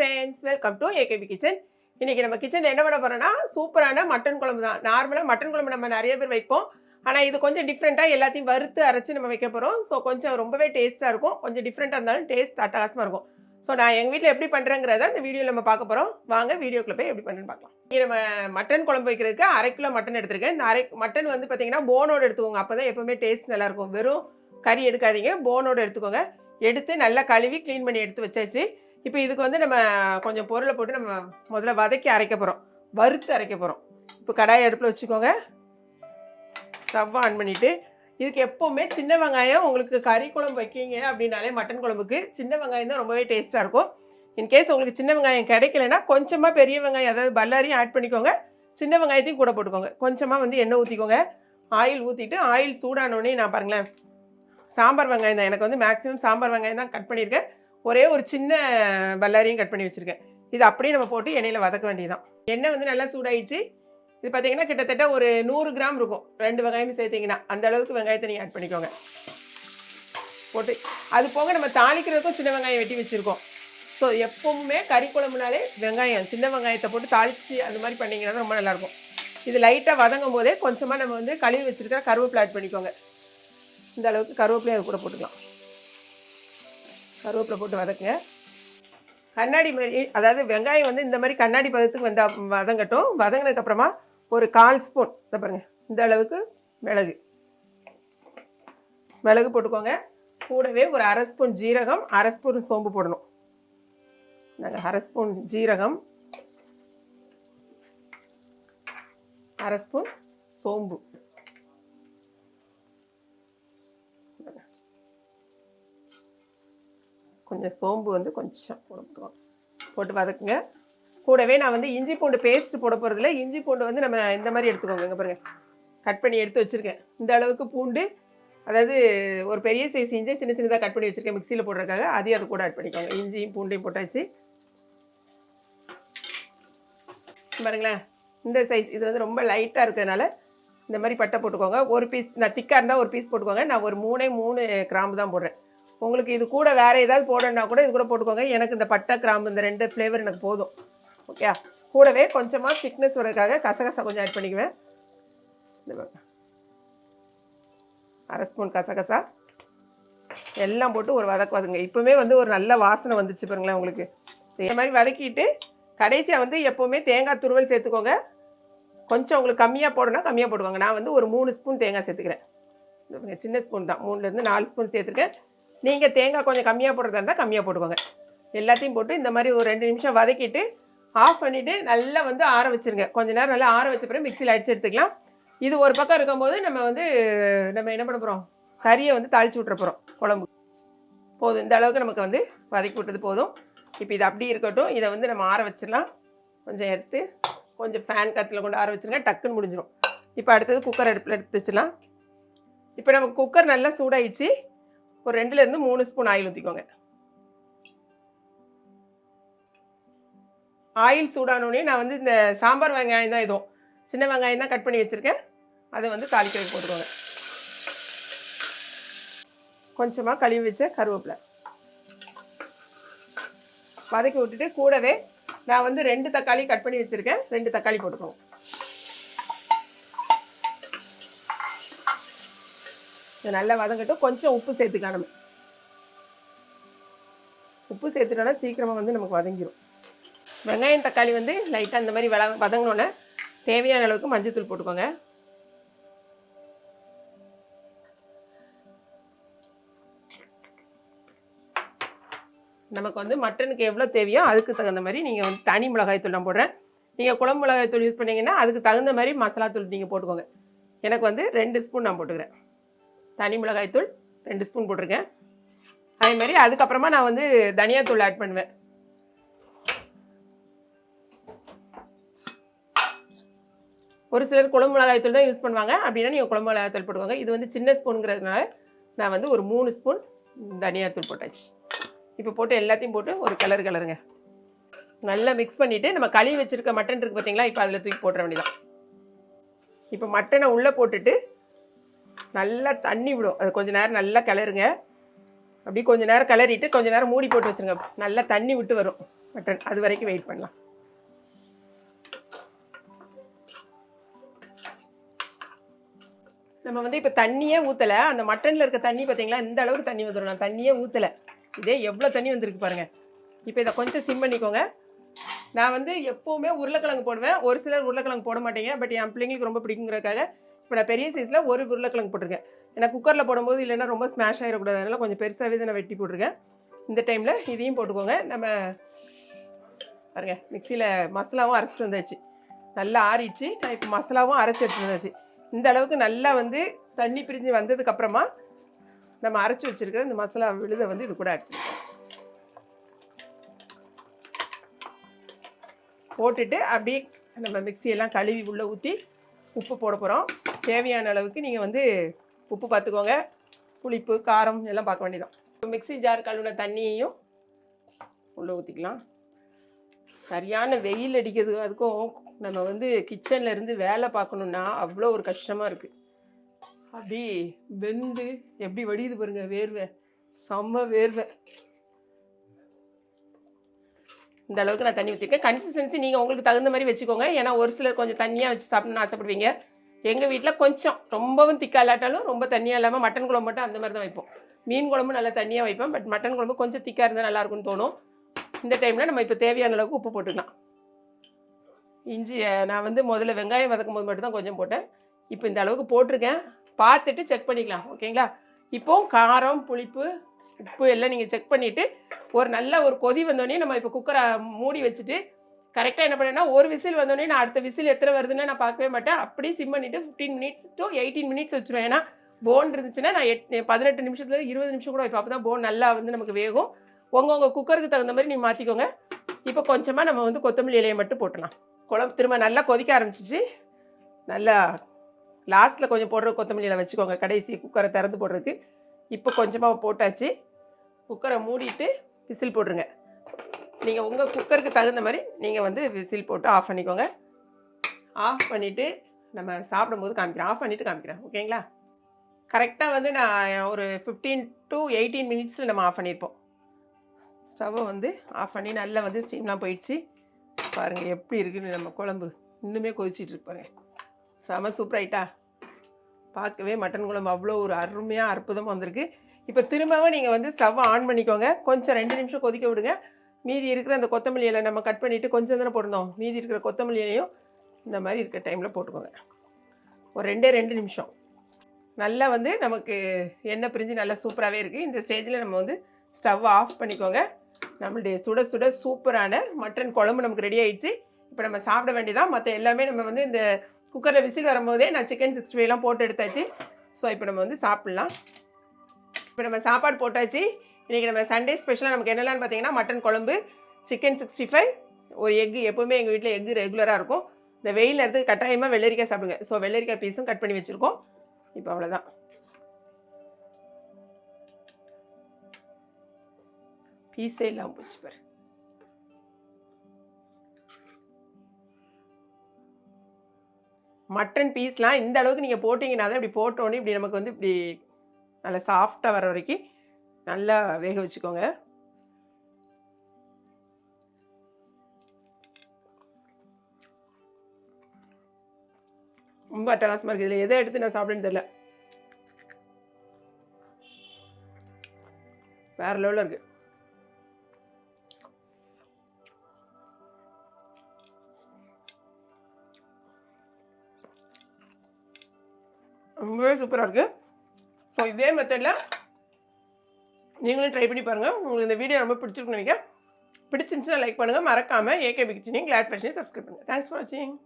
Friends welcome to AKP kitchen இன்றைக்கி நம்ம kitchen என்ன பண்ண போகிறோம்னா சூப்பரான மட்டன் குழம்பு தான். நார்மலாக மட்டன் குழம்பு நம்ம நிறைய பேர் வைப்போம். ஆனால் இது கொஞ்சம் டிஃப்ரெண்ட்டாக எல்லாத்தையும் வறுத்து அரைச்சி நம்ம வைக்க போகிறோம் ஸோ கொஞ்சம் ரொம்பவே டேஸ்ட்டாக இருக்கும். கொஞ்சம் டிஃப்ரெண்ட்டாக இருந்தாலும் டேஸ்ட் அட்டகாசமாக இருக்கும். ஸோ நான் எங்கள் வீட்டில் எப்படி பண்ணுறேங்கிறத இந்த வீடியோவில் நம்ம பார்க்க போகிறோம் வாங்க வீடியோக்குள்ள போய் எப்படி பண்ணுறேன்னு பார்க்கலாம். இங்கே நம்ம மட்டன் குழம்பு வைக்கிறதுக்கு அரை கிலோ மட்டன் எடுத்திருக்கேன். இந்த அரை மட்டன் வந்து பார்த்தீங்கன்னா போனோடு எடுத்துக்கோங்க. அப்போ தான் எப்போவுமே டேஸ்ட் நல்லாயிருக்கும் வெறும் கறி எடுக்காதீங்க. போனோடு எடுத்துக்கோங்க. எடுத்து நல்லா கழுவி க்ளீன் பண்ணி எடுத்து வச்சாச்சு. இப்போ இதுக்கு வந்து நம்ம கொஞ்சம் பொருளை போட்டு நம்ம முதல்ல வதக்கி அரைக்க போகிறோம் வறுத்து அரைக்க போகிறோம் இப்போ கடாயை அடுப்பில் வச்சுக்கோங்க. ஸ்டவ் ஆன் பண்ணிவிட்டு இதுக்கு எப்போவுமே சின்ன வெங்காயம் உங்களுக்கு கறி குழம்பு வைக்கீங்க அப்படின்னாலே மட்டன் குழம்புக்கு சின்ன வெங்காயம் தான் ரொம்பவே டேஸ்ட்டாக இருக்கும். இன்கேஸ் உங்களுக்கு சின்ன வெங்காயம் கிடைக்கலனா கொஞ்சமாக பெரிய வெங்காயம் அதாவது பல்லாரியும் ஆட் பண்ணிக்கோங்க. சின்ன வெங்காயத்தையும் கூட போட்டுக்கோங்க. கொஞ்சமாக வந்து எண்ணெய் ஊற்றிக்கோங்க ஆயில் ஊற்றிட்டு ஆயில் சூடானோடனே நான் பாருங்களேன் சாம்பார் வெங்காயம் தான். எனக்கு வந்து மேக்ஸிமம் சாம்பார் வெங்காயம் தான் கட் பண்ணியிருக்கேன். ஒரே ஒரு சின்ன பல்லாரியும் கட் பண்ணி வச்சுருக்கேன். இது அப்படியே நம்ம போட்டு எண்ணெயில் வதக்க வேண்டியதுதான். எண்ணெய் வந்து நல்லா சூடாயிடுச்சு. இது பார்த்தீங்கன்னா கிட்டத்தட்ட ஒரு நூறு கிராம் இருக்கும். ரெண்டு வெங்காயமும் சேர்த்தீங்கன்னா அந்த அளவுக்கு வெங்காயத்தை நீங்கள் ஆட் பண்ணிக்கோங்க. போட்டு அது போக நம்ம தாளிக்கிறதுக்கும் சின்ன வெங்காயம் வெட்டி வச்சுருக்கோம். ஸோ எப்பவுமே கறி குழம்புனாலே வெங்காயம் சின்ன வெங்காயத்தை போட்டு தாளித்து அந்த மாதிரி பண்ணிங்கன்னா ரொம்ப நல்லாயிருக்கும். இது லைட்டாக வதங்கும் போதே கொஞ்சமாக நம்ம வந்து கழுவி வச்சுருக்கிற கருவேப்பிலை ஆட் பண்ணிக்கோங்க. இந்த அளவுக்கு கருவேப்பிலையும் அது கூட போட்டுக்கலாம். கருவேப்பிலை போட்டு வதக்குங்க. கண்ணாடி மாதிரி அதாவது வெங்காயம் வந்து இந்த மாதிரி கண்ணாடி பதத்துக்கு வந்தால் வதங்கட்டும். வதங்கினதுக்கப்புறமா ஒரு கால் ஸ்பூன் இதை பாருங்கள் இந்த அளவுக்கு மிளகு. மிளகு போட்டுக்கோங்க. கூடவே ஒரு அரை ஸ்பூன் ஜீரகம் அரை ஸ்பூன் சோம்பு போடணும். நாங்கள் அரை ஸ்பூன் ஜீரகம் அரை ஸ்பூன் சோம்பு. கொஞ்சம் சோம்பு வந்து கொஞ்சம் போட்டுக்கலாம் போட்டு வதக்குங்க. கூடவே நான் வந்து இஞ்சி பூண்டு பேஸ்ட் போட போகிறதில்ல இஞ்சி பூண்டு வந்து நம்ம இந்த மாதிரி எடுத்துக்கோங்க. இங்கே பாருங்கள் கட் பண்ணி எடுத்து வச்சுருக்கேன். இந்த அளவுக்கு பூண்டு அதாவது ஒரு பெரிய சைஸ் இஞ்சி சின்ன சின்னதாக கட் பண்ணி வச்சுருக்கேன். மிக்சியில் போடுறதுக்காக அதையும் அது கூட ஆட் பண்ணிக்கோங்க. இஞ்சியும் பூண்டையும் போட்டாச்சு. பாருங்களேன். இந்த சைஸ் இது வந்து ரொம்ப லைட்டாக இருக்கிறதுனால இந்த மாதிரி பட்டை போட்டுக்கோங்க. ஒரு பீஸ் நான் திக்காக இருந்தால் ஒரு பீஸ் போட்டுக்கோங்க. நான் ஒரு மூணே மூணு கிராம்பு தான் போடுறேன். உங்களுக்கு இது கூட வேறு ஏதாவது போடணுன்னா கூட இது கூட போட்டுக்கோங்க. எனக்கு இந்த பட்டை கிராம்பு இந்த ரெண்டு ஃப்ளேவர் எனக்கு போதும். ஓகே கூடவே கொஞ்சமாக திக்னஸ் வரதுக்காக கசகசா கொஞ்சம் ஆட் பண்ணிக்குவேன். இந்த அரை ஸ்பூன் கசகசா. எல்லாம் போட்டு ஒரு வதக்கு வதங்க இப்போவுமே வந்து ஒரு நல்ல வாசனை வந்துச்சு பாருங்களேன் உங்களுக்கு. இந்த மாதிரி வதக்கிட்டு கடைசியாக வந்து எப்போவுமே தேங்காய் துருவல் சேர்த்துக்கோங்க. கொஞ்சம் உங்களுக்கு கம்மியாக போடணும் கம்மியாக போட்டுக்கோங்க. நான் வந்து ஒரு மூணு ஸ்பூன் தேங்காய் சேர்த்துக்கிறேன். சின்ன ஸ்பூன் தான். மூணுலேருந்து நாலு ஸ்பூன் சேர்த்துருக்கேன். நீங்கள் தேங்காய் கொஞ்சம் கம்மியாக போடுறதா இருந்தால் கம்மியாக போட்டுக்கோங்க. எல்லாத்தையும் போட்டு இந்த மாதிரி ஒரு ரெண்டு நிமிஷம் வதக்கிட்டு ஆஃப் பண்ணிவிட்டு நல்லா வந்து ஆற வச்சிருங்க. கொஞ்ச நேரம் நல்லா ஆற வச்ச பிறகு மிக்சியில் அடிச்சு எடுத்துக்கலாம். இது ஒரு பக்கம் இருக்கும்போது நம்ம வந்து நம்ம என்ன பண்ண போகிறோம் கறியை வந்து தாளிச்சு விட்ற போகிறோம் குழம்பு. போதும். இந்த அளவுக்கு நமக்கு வந்து வதக்கி விட்டது போதும். இப்போ இது அப்படி இருக்கட்டும். இதை வந்து நம்ம ஆற வச்சிடலாம். கொஞ்சம் எடுத்து கொஞ்சம் ஃபேன் காற்றுல கொண்டு ஆற வச்சிருங்க. டக்குன்னு முடிஞ்சிடும் இப்போ அடுத்தது குக்கர் அடுப்பில் எடுத்து வச்சிடலாம். இப்போ நமக்கு குக்கர் நல்லா சூடாயிடுச்சு. ஒரு ரெண்டுலேருந்து மூணு ஸ்பூன் ஆயில் ஊற்றிக்கோங்க ஆயில் சூடானோடனே நான் வந்து இந்த சாம்பார் வெங்காயம் தான் இதுவும். சின்ன வெங்காயம் தான் கட் பண்ணி வச்சுருக்கேன். அதை வந்து தாளிக்கிறதுக்கு போட்டுக்கோங்க. கொஞ்சமாக கழுவி வச்ச கருவேப்பிலை. வதக்கி விட்டுட்டு கூடவே நான் வந்து ரெண்டு தக்காளி கட் பண்ணி வச்சுருக்கேன். ரெண்டு தக்காளி போட்டுக்கோங்க. இது நல்லா வதங்கட்டும். கொஞ்சம் உப்பு சேர்த்துக்கலாம் நம்ம உப்பு சேர்த்துட்டோன்னா சீக்கிரமாக வந்து நமக்கு வதங்கிடும் வெங்காயம் தக்காளி வந்து லைட்டாக இந்த மாதிரி வள வதங்கினோன்னே தேவையான அளவுக்கு மஞ்சத்தூள் போட்டுக்கோங்க. நமக்கு வந்து மட்டனுக்கு எவ்வளோ தேவையோ அதுக்கு தகுந்த மாதிரி நீங்கள் வந்து தனி மிளகாய்த்தூள் நான் போடுறேன். நீங்கள் குழம்பு மிளகாய்த்தூள் யூஸ் பண்ணிங்கன்னா அதுக்கு தகுந்த மாதிரி மசாலா தூள் நீங்கள் போட்டுக்கோங்க. எனக்கு வந்து ரெண்டு ஸ்பூன் நான் போட்டுக்கிறேன். தனி மிளகாய்த்தூள் ரெண்டு ஸ்பூன் போட்டிருக்கேன். அதே மாதிரி அதுக்கப்புறமா நான் வந்து தனியாத்தூள் ஆட் பண்ணுவேன். ஒரு சிலர் குழம்பு மிளகாய்த்தூள் தான் யூஸ் பண்ணுவாங்க. அப்படின்னா நீங்கள் குழம்பு மிளகாய்த்தூள் போட்டுக்கோங்க. இது வந்து சின்ன ஸ்பூனுங்கிறதுனால நான் வந்து ஒரு மூணு ஸ்பூன் தனியாத்தூள் போட்டாச்சு. இப்போ போட்டு எல்லாத்தையும் போட்டு ஒரு கலர் கலருங்க நல்லா மிக்ஸ் பண்ணிவிட்டு நம்ம கழுவி வச்சுருக்க மட்டன் இருக்குது பார்த்தீங்களா இப்போ அதில் தூக்கி போட்டுற வேண்டியதான் இப்போ மட்டனை உள்ளே போட்டுட்டு நல்லா தண்ணி விடும். அது கொஞ்ச நேரம் நல்லா கிளறுங்க. அப்படி கொஞ்ச நேரம் கிளறிட்டு கொஞ்ச நேரம் மூடி போட்டு வச்சுருங்க. நல்லா தண்ணி விட்டு வரும். மட்டன் அது வரைக்கும் வெயிட் பண்ணலாம். நம்ம வந்து இப்போ தண்ணியே ஊற்றலை அந்த மட்டனில் இருக்க தண்ணி பார்த்தீங்களா இந்த அளவுக்கு தண்ணி வந்துடும் நான் தண்ணியே ஊற்றலை இதே எவ்வளோ தண்ணி வந்திருக்கு பாருங்க. இப்போ இதை கொஞ்சம் சிம் பண்ணிக்கோங்க. நான் வந்து எப்போவுமே உருளைக்கிழங்கு போடுவேன். ஒரு சிலர் உருளைக்கிழங்கு போட மாட்டேங்க. பட் என் பிள்ளைங்களுக்கு ரொம்ப பிடிக்குங்கிறதுக்காக இப்போ நான் பெரிய சைஸில் ஒரு உருளைக்கிழங்கு போட்டிருக்கேன். ஏன்னா குக்கரில் போடும்போது இல்லைன்னா ரொம்ப ஸ்மாஷ் ஆகிடக்கூடாது அதனால் கொஞ்சம் பெருசாகவே தான் நான் வெட்டி போட்டிருக்கேன். இந்த டைமில் இதையும் போட்டுக்கோங்க. நம்ம பாருங்க மிக்சியில் மசாலாவும் அரைச்சிட்டு வந்தாச்சு. நல்லா ஆறிடுச்சு. நான் இப்போ மசாலாவும் அரைச்சி எடுத்துட்டு வந்தாச்சு. இந்த அளவுக்கு நல்லா வந்து தண்ணி பிரிஞ்சு வந்ததுக்கப்புறமா நம்ம அரைச்சி வச்சுருக்கிற இந்த மசாலா விழுதை வந்து இது கூட ஆட் போட்டுட்டு அப்படியே நம்ம மிக்சியெல்லாம் கழுவி உள்ளே ஊற்றி உப்பு போட போகிறோம் தேவையான அளவுக்கு நீங்கள் வந்து உப்பு பார்த்துக்கோங்க புளிப்பு காரம் எல்லாம் பார்க்க வேண்டியதான் மிக்ஸி ஜார் கழுவின தண்ணியையும் உள்ளே ஊற்றிக்கலாம் சரியான வெயில் அடிக்கிறது அதுக்கும் நம்ம வந்து கிச்சனில் இருந்து வேலை பார்க்கணுன்னா அவ்வளோ ஒரு கஷ்டமாக இருக்குது அப்படி வெந்து எப்படி வடியுது பாருங்கள் வேர்வை. செம்ம வேர்வை. இந்த அளவுக்கு நான் தண்ணி ஊற்றிருக்கேன் கன்சிஸ்டன்சி நீங்கள் உங்களுக்கு தகுந்த மாதிரி வச்சுக்கோங்க. ஏன்னா ஒரு சிலர் கொஞ்சம் தண்ணியாக வச்சு சாப்பிட்ணுன்னு ஆசைப்படுவீங்க. எங்கள் வீட்டில் கொஞ்சம் ரொம்பவும் திக்கா இல்லாட்டாலும் ரொம்ப தண்ணியாக இல்லாமல் மட்டன் குழம்பு மட்டும் அந்த மாதிரி தான் வைப்போம். மீன் குழம்பு நல்லா தண்ணியாக வைப்பேன். பட் மட்டன் குழம்பு கொஞ்சம் திக்காக இருந்தால் நல்லா இருக்கும்னு தோணும். இந்த டைமில் நம்ம இப்போ தேவையான அளவுக்கு உப்பு போட்டுக்கலாம். இஞ்சி நான் வந்து முதல்ல வெங்காயம் வதக்கும் போது மட்டும் தான் கொஞ்சம் போட்டேன். இப்போ இந்த அளவுக்கு போட்டிருக்கேன். பார்த்துட்டு செக் பண்ணிக்கலாம். ஓகேங்களா? இப்போது காரம் புளிப்பு உப்பு எல்லாம் நீங்கள் செக் பண்ணிவிட்டு ஒரு நல்ல ஒரு கொதி வந்தோடனே நம்ம இப்போ குக்கரை மூடி வச்சுட்டு கரெக்டாக என்ன பண்ணேன்னா ஒரு விசில் வந்தோடனே நான் அடுத்த விசில் எத்தனை வருதுன்னு நான் பார்க்கவே மாட்டேன். அப்படியே சிம் பண்ணிவிட்டு fifteen minutes to eighteen minutes வச்சுருவேன். ஏன்னா போன் இருந்துச்சுன்னா நான் எட் பதினெட்டு நிமிஷத்துல இருபது நிமிஷம் கூட வைப்பேன். அப்போ தான் போன் நல்லா வந்து நமக்கு வேகும். உங்கள் உங்கள் குக்கருக்கு தகுந்த மாதிரி நீங்கள் மாற்றிக்கோங்க இப்போ கொஞ்சமாக நம்ம வந்து கொத்தமல்லி இலையை மட்டும் போட்டலாம் குழம்பு திரும்ப நல்லா கொதிக்க ஆரம்பிச்சிச்சு. நல்லா லாஸ்ட்டில் கொஞ்சம் போடுற கொத்தமல்லி இலை வச்சுக்கோங்க. கடைசி குக்கரை திறந்து போடுறதுக்கு. இப்போ கொஞ்சமாக போட்டாச்சு. குக்கரை மூடிட்டு விசில் போட்டுருங்க. நீங்கள் உங்கள் குக்கருக்கு தகுந்த மாதிரி நீங்கள் வந்து விசில் போட்டு ஆஃப் பண்ணிக்கோங்க. ஆஃப் பண்ணிவிட்டு நம்ம சாப்பிடும்போது காமிக்கிறேன். ஆஃப் பண்ணிவிட்டு காமிக்கிறேன். ஓகேங்களா? கரெக்டாக வந்து நான் ஒரு ஃபிஃப்டீன் டு எயிட்டீன் மினிட்ஸில் நம்ம ஆஃப் பண்ணியிருப்போம். ஸ்டவ்வை வந்து ஆஃப் பண்ணி நல்லா வந்து ஸ்டீம்லாம் போயிடுச்சு. பாருங்கள் எப்படி இருக்குன்னு நம்ம குழம்பு. இன்னுமே கொதிச்சிட்டு இருக்கு செம செம சூப்பராயிட்டா. பார்க்கவே மட்டன் குழம்பு அவ்வளோ ஒரு அருமையாக அற்புதமாக வந்திருக்கு. இப்போ திரும்பவும் நீங்கள் வந்து ஸ்டவ்வை ஆன் பண்ணிக்கோங்க. கொஞ்சம் ரெண்டு நிமிஷம் கொதிக்க விடுங்க. மீதி இருக்கிற அந்த கொத்தமல்லி இலை நம்ம கட் பண்ணிவிட்டு கொஞ்சம் தானே போடணும். மீதி இருக்கிற கொத்தமல்லி இலையும் இந்த மாதிரி இருக்கிற டைமில் போட்டுக்கோங்க. ஒரு ரெண்டே ரெண்டு நிமிஷம். நல்லா வந்து நமக்கு எண்ணெய் பிரிஞ்சு நல்லா சூப்பராகவே இருக்குது இந்த ஸ்டேஜில் நம்ம வந்து ஸ்டவ் ஆஃப் பண்ணிக்கோங்க. நம்மளுடைய சுட சுட சூப்பரான மட்டன் குழம்பு நமக்கு ரெடி ஆயிடுச்சு. இப்போ நம்ம சாப்பிட வேண்டியதான் மற்ற எல்லாமே நம்ம வந்து இந்த குக்கரில் விசில் வரும்போதே நான் சிக்கன் சிக்ஸ்டி ஃபைவ்லாம் போட்டு எடுத்தாச்சு. ஸோ இப்போ நம்ம வந்து சாப்பிட்லாம். இப்போ நம்ம சாப்பாடு போட்டாச்சு. இன்றைக்கி நம்ம சண்டே ஸ்பெஷலாக நமக்கு என்னெல்லாம் பார்த்தீங்கன்னா மட்டன் குழம்பு சிக்கன் சிக்ஸ்டி ஃபைவ் ஒரு எக்கு எப்போவுமே எங்கள் வீட்டில் எக்கு ரெகுலராக இருக்கும். இந்த வெயில் நேரத்துக்கு கட்டாயமாக வெள்ளரிக்காய் சாப்பிடுங்க. ஸோ வெள்ளரிக்காய் பீஸும் கட் பண்ணி வச்சுருக்கோம். இப்போ அவ்வளோதான் பீஸே இல்லாமல் போச்சு பாரு. மட்டன் பீஸ்லாம் இந்த அளவுக்கு நீங்கள் போட்டிங்கன்னா தான் இப்படி போட்டோன்னே இப்படி நமக்கு வந்து இப்படி நல்லா சாஃப்டாக வர வரைக்கும் நல்லா வேக வச்சுக்கோங்க. ரொம்ப அட்டகாசமாக இருக்குது இதில் எதை எடுத்து நான் சாப்பிடுன்னு தெரில வேற லெவலில் இருக்குது ரொம்பவே சூப்பராக இருக்குது ஸோ இதே மெத்தடில் நீங்களும் ட்ரை பண்ணி பாருங்கள் உங்களுக்கு இந்த வீடியோ ரொம்ப பிடிச்சிருக்குன்னு நினைக்கிறேன். பிடிச்சிருந்துச்சுன்னா லைக் பண்ணுங்கள் மறக்காமல் ஏகே கிச்சனையும் கிளாட் ஃபேஷனையும் சப்ஸ்கிரைப் பண்ணுங்கள் தேங்க்ஸ் ஃபார் வாட்சிங்